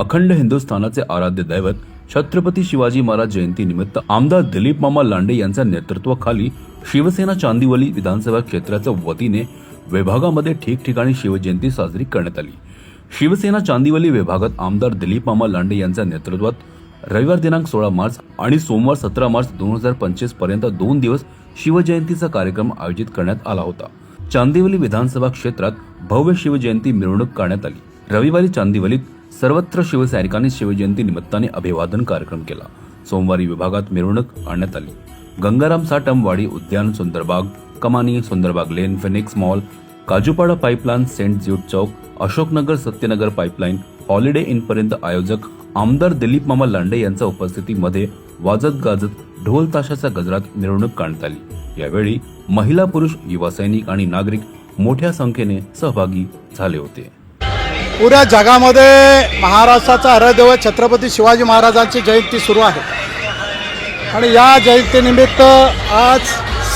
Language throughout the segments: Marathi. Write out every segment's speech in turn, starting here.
अखंड हिंदुस्थानाचे आराध्य दैवत छत्रपती शिवाजी महाराज जयंती निमित्त आमदार दिलीप मामा लांडे यांच्या नेतृत्वाखाली शिवसेना चांदिवली विधानसभा क्षेत्राच्या वतीने विभागामध्ये ठिकठिकाणी शिवजयंती साजरी करण्यात आली. शिवसेना चांदिवली विभागात आमदार दिलीप मामा लांडे यांच्या नेतृत्वात रविवार दिनांक सोळा मार्च आणि सोमवार सतरा मार्च दोन हजार पंचवीसपर्यंत दोन दिवस शिवजयंतीचा कार्यक्रम आयोजित करण्यात आला होता. चांदिवली विधानसभा क्षेत्रात भव्य शिवजयंती मिरवणूक करण्यात आली. रविवारी चांदिवलीत सर्वत्र शिवसैनिकांनी शिवजयंती निमित्ताने अभिवादन कार्यक्रम केला. सोमवारी विभागात मिरवणूक आणण्यात आली. गंगाराम साटम वाडी उद्यान Sundarbagh Kamani Sundarbagh lane Phoenix mall Kajupada pipeline saint Jude chowk Ashoknagar Satyanagar pipeline Holiday Inn पर्यंत आयोजक आमदार दिलीप मामा लांडे यांच्या उपस्थितीमध्ये वाजत गाजत ढोल ताशाच्या गजरात मिरवणूक काढण्यात आली. यावेळी महिला पुरुष युवा सैनिक आणि नागरिक मोठ्या संख्येने सहभागी झाले होते. पुऱ्या जगामध्ये महाराष्ट्राचा हरदेव छत्रपती शिवाजी महाराजांची जयंती सुरू आहे. आणि या जयंतीनिमित्त आज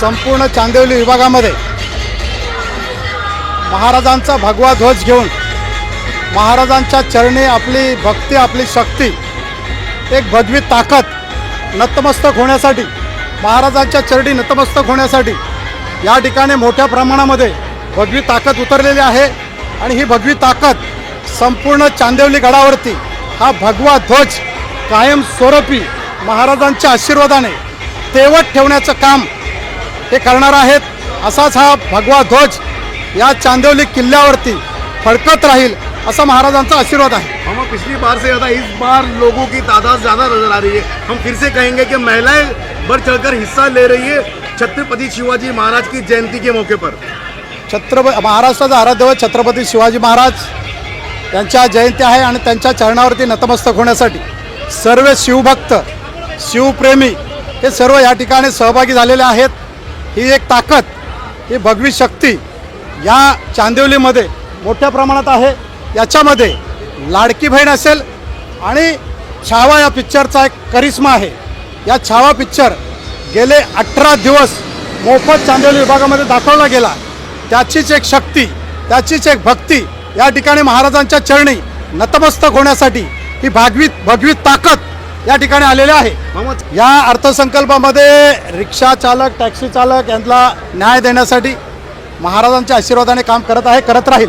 संपूर्ण चांदिवली विभागामध्ये महाराजांचा भगवा ध्वज घेऊन महाराजांच्या चरणी आपली भक्ती आपली शक्ती एक भगवी ताकद नतमस्तक होण्यासाठी महाराजांच्या चरणी नतमस्तक होण्यासाठी या ठिकाणी मोठ्या प्रमाणामध्ये भगवी ताकद उतरलेली आहे. आणि ही भगवी ताकद संपूर्ण चांदिवली गडावरती हा भगवा ध्वज कायम स्वरूपी महाराजांच्या आशीर्वादाने तेवत ठेवण्याचं काम हे करणार आहेत. असाच हा भगवा ध्वज या चांदिवली किल्ल्यावरती फडकत राहील असा महाराजांचा आशीर्वाद आहे. हम पिछली बार से ज़्यादा इस बार लोगों की तादाद ज़्यादा नजर आ रही है। हम फिर से कहेंगे कि महिलाएं बढ़ चढ़कर हिस्सा ले रही है छत्रपति शिवाजी महाराज की जयंती के मौके पर। छत्रप महाराष्ट्राचा आराध्य छत्रपती शिवाजी महाराज त्यांच्या जयंती आहे आणि त्यांच्या चरणावरती नतमस्तक होण्यासाठी सर्व शिवभक्त शिवप्रेमी हे सर्व या ठिकाणी सहभागी झालेले आहेत. ही एक ताकद ही भगवी शक्ती या चांदिवलीमध्ये मोठ्या प्रमाणात आहे. याच्यामध्ये लाडकी बहीण असेल आणि छावा या पिक्चरचा एक करिश्मा आहे. या छावा पिक्चर गेले अठरा दिवस मोफत चांदिवली विभागामध्ये दाखवला गेला. त्याचीच एक शक्ती त्याचीच एक भक्ती या ठिकाणी महाराजांच्या चरणी नतमस्तक होण्यासाठी ही भागवी भगवी ताकद या ठिकाणी आलेली आहे. या अर्थसंकल्पामध्ये रिक्षा चालक टॅक्सी चालक यांना न्याय देण्यासाठी महाराजांच्या आशीर्वादाने काम करत आहे करत राहील.